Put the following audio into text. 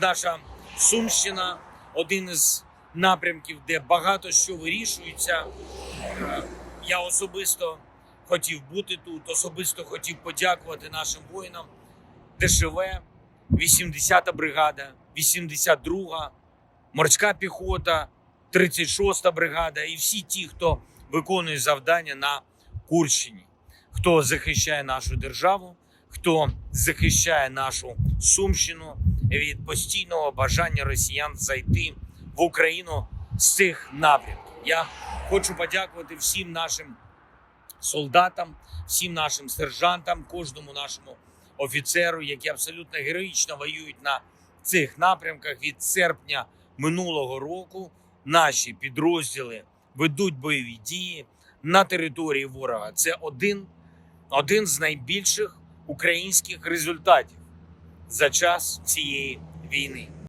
Наша Сумщина один із напрямків, де багато що вирішується. Е, Я особисто хотів бути тут, особисто хотів подякувати нашим воїнам. ДШВ, 80-та бригада, 82-га, морська піхота, 36-та бригада і всі ті, хто виконує завдання на Курщині, хто захищає нашу державу, хто захищає нашу Сумщину від постійного бажання росіян зайти в Україну з цих напрямків. Я хочу подякувати всім нашим солдатам, всім нашим сержантам, кожному нашому офіцеру, які абсолютно героїчно воюють на цих напрямках від серпня минулого року. Наші підрозділи ведуть бойові дії на території ворога. Це один, один з найбільших українських результатів за час цієї війни.